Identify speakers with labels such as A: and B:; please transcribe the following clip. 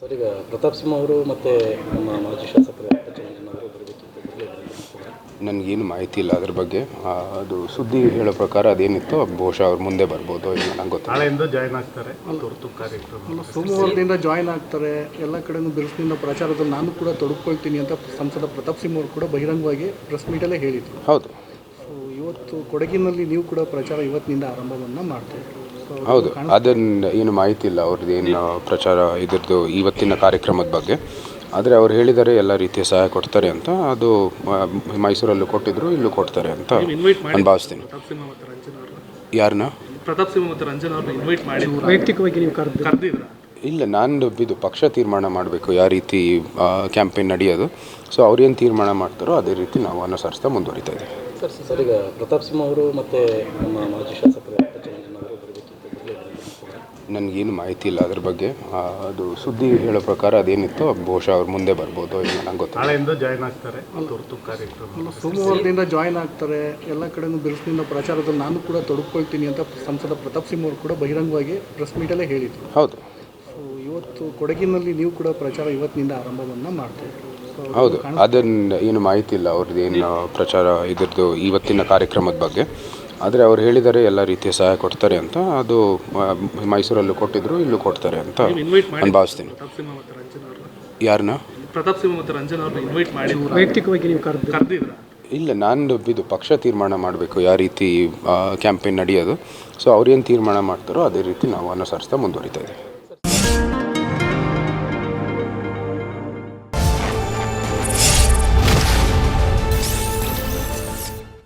A: Sir ಈಗ ಪ್ರತಾಪ್ ಸಿಂಹ ಅವರು ಮತ್ತು ನಮ್ಮ ಮಾಜಿ ಶಾಸಕರು
B: ನನಗೇನು ಮಾಹಿತಿ ಇಲ್ಲ ಅದ್ರ ಬಗ್ಗೆ. ಅದು ಸುದ್ದಿ ಹೇಳೋ ಪ್ರಕಾರ ಅದೇನಿತ್ತು ಬಹುಶಃ ಅವ್ರು ಮುಂದೆ ಬರ್ಬೋದು ಇಲ್ಲ ನಂಗೆ ಗೊತ್ತಿಲ್ಲ.
C: ನಾಳೆಯಿಂದ ಜಾಯ್ನ್ ಆಗ್ತಾರೆ
D: ಸೋಮವಾರದಿಂದ ಜಾಯ್ನ್ ಆಗ್ತಾರೆ ಎಲ್ಲ ಕಡೆನೂ ಬಿರುಸಿನಿಂದ ಪ್ರಚಾರದಲ್ಲಿ ನಾನು ಕೂಡ ತೊಡಕೊಳ್ತೀನಿ ಅಂತ ಸಂಸದ ಪ್ರತಾಪ್ ಸಿಂಹ ಅವರು ಕೂಡ ಬಹಿರಂಗವಾಗಿ ಪ್ರೆಸ್ ಮೀಟಲ್ಲೇ ಹೇಳಿದರು.
B: ಹೌದು.
D: ಸೊ ಇವತ್ತು ಕೊಡಗಿನಲ್ಲಿ ನೀವು ಕೂಡ ಪ್ರಚಾರ ಇವತ್ತಿನಿಂದ ಆರಂಭವನ್ನು ಮಾಡ್ತೀವಿ
B: ಹೌದು. ಅದನ್ನು ಏನು ಮಾಹಿತಿ ಇಲ್ಲ ಅವ್ರದ್ದು ಏನು ಪ್ರಚಾರ ಇದ್ರದ್ದು ಇವತ್ತಿನ ಕಾರ್ಯಕ್ರಮದ ಬಗ್ಗೆ. ಆದರೆ ಅವ್ರು ಹೇಳಿದ್ದಾರೆ ಎಲ್ಲ ರೀತಿಯ ಸಹಾಯ ಕೊಡ್ತಾರೆ ಅಂತ. ಅದು ಮೈಸೂರಲ್ಲೂ ಕೊಟ್ಟಿದ್ರು ಇಲ್ಲೂ ಕೊಡ್ತಾರೆ ಅಂತ ನಾನು ಭಾವಿಸ್ತೀನಿ
C: ಪ್ರತಾಪ್ ಸಿಂಹ ಮತ್ತು ರಂಜನ್ ಅವ್ರನ್ನ?
B: ಯಾರನ್ನ?
C: ಪ್ರತಾಪ್ ಸಿಂಹ ಮತ್ತು ರಂಜನ್ ಅವ್ರನ್ನ ಇನ್ವೈಟ್ ಮಾಡಿ
D: ವೈಯಕ್ತಿಕವಾಗಿ ನೀವು ಕರೆದು
C: ಕರೆದಿದ್ರ?
B: ಇಲ್ಲ ನಾನು ಇದು ಪಕ್ಷ ತೀರ್ಮಾನ ಮಾಡಬೇಕು ಯಾವ ರೀತಿ ಕ್ಯಾಂಪೇನ್ ನಡೆಯೋದು. ಸೊ ಅವ್ರೇನು ತೀರ್ಮಾನ ಮಾಡ್ತಾರೋ ಅದೇ ರೀತಿ ನಾವು ಅನುಸರಿಸ್ತಾ ಮುಂದುವರಿತಾ ಇದ್ದೀವಿ.
A: ಸರ್ ಸರ್ ಈಗ ಪ್ರತಾಪ್ ಸಿಂಹ ಅವರು ಮತ್ತು ನಮ್ಮ ಮಾಜಿ ಶಾಸಕರು
B: ನನಗೇನು ಮಾಹಿತಿ ಇಲ್ಲ ಅದ್ರ ಬಗ್ಗೆ. ಆ, ಅದು ಸುದ್ದಿ ಹೇಳೋ ಪ್ರಕಾರ ಅದೇನಿತ್ತು ಬಹುಶಃ ಅವ್ರು ಮುಂದೆ ಬರ್ಬೋದು ಇಲ್ಲ ನಂಗೆ ಗೊತ್ತಿಲ್ಲ.
C: ನಾಳೆಯಿಂದ ಜಾಯ್ನ್ ಆಗ್ತಾರೆ ತುರ್ತು ಕಾರ್ಯಕ್ರಮ.
D: ಅಲ್ಲ, ಸೋಮವಾರದಿಂದ ಜಾಯ್ನ್ ಆಗ್ತಾರೆ ಎಲ್ಲ ಕಡೆನೂ ಬಿರುಸಿನಿಂದ ಪ್ರಚಾರದಲ್ಲಿ ನಾನು ಕೂಡ ತೊಡಕೊಳ್ತೀನಿ ಅಂತ ಸಂಸದ ಪ್ರತಾಪ್ ಸಿಂಹ ಅವರು ಕೂಡ ಬಹಿರಂಗವಾಗಿ ಪ್ರೆಸ್ ಮೀಟಲ್ಲೇ ಹೇಳಿದ್ರು.
B: ಹೌದು.
D: ಸೊ ಇವತ್ತು ಕೊಡಗಿನಲ್ಲಿ ನೀವು ಕೂಡ ಪ್ರಚಾರ ಇವತ್ತಿನಿಂದ ಆರಂಭವನ್ನು ಮಾಡ್ತೀವಿ ಸೊ
B: ಹೌದು. ಅದನ್ನ ಏನು ಮಾಹಿತಿ ಇಲ್ಲ ಅವ್ರದ್ದು ಏನು ಪ್ರಚಾರ ಇದ್ರದ್ದು ಇವತ್ತಿನ ಕಾರ್ಯಕ್ರಮದ ಬಗ್ಗೆ. ಆದರೆ ಅವ್ರು ಹೇಳಿದ್ದಾರೆ ಎಲ್ಲ ರೀತಿಯ ಸಹಾಯ ಕೊಡ್ತಾರೆ ಅಂತ ಅದು ಮೈಸೂರಲ್ಲೂ ಕೊಟ್ಟಿದ್ರು ಇಲ್ಲೂ ಕೊಡ್ತಾರೆ ಅಂತ ನಾನು ಭಾವಿಸ್ತೀನಿ.
C: ಪ್ರತಾಪ್ ಸಿಂಹ ಮತ್ತು ರಂಜನ್ ಅವ್ರನ್ನ?
B: ಯಾರನ್ನ?
C: ಪ್ರತಾಪ್ ಸಿಂಹ ಮತ್ತು ರಂಜನ್ ಅವ್ರನ್ನ ಇನ್ವೈಟ್ ಮಾಡಿ
D: ವೈಯಕ್ತಿಕವಾಗಿ ನೀವು ಕರೆದು
C: ಕರೆದಿದ್ರ?
B: ಇಲ್ಲ ನಾನು ಇದು ಪಕ್ಷ ತೀರ್ಮಾನ ಮಾಡಬೇಕು ಯಾವ ರೀತಿ ಕ್ಯಾಂಪೇನ್ ನಡೆಯೋದು. ಸೊ ಅವ್ರೇನು ತೀರ್ಮಾನ ಮಾಡ್ತಾರೋ ಅದೇ ರೀತಿ ನಾವು ಅನುಸರಿಸ್ತಾ ಮುಂದುವರಿತಾ ಇದ್ದೀವಿ.